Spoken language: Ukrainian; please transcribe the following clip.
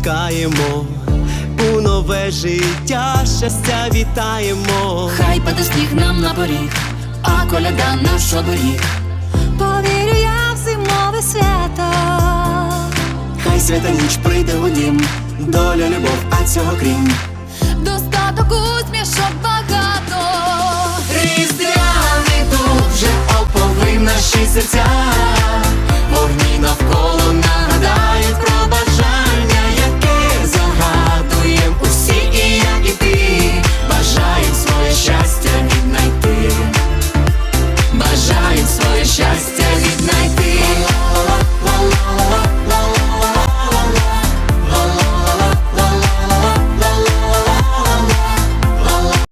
пускаємо у нове життя, щастя вітаємо. Хай паде сніг нам на поріг, а коляда наш оберіг. Повірю я в зимове свято. Хай свята ніч прийде у дім, доля, любов, а цього крім. Достаток усмішок багато. Різдвяний дух вже оповив наші серця. щастя.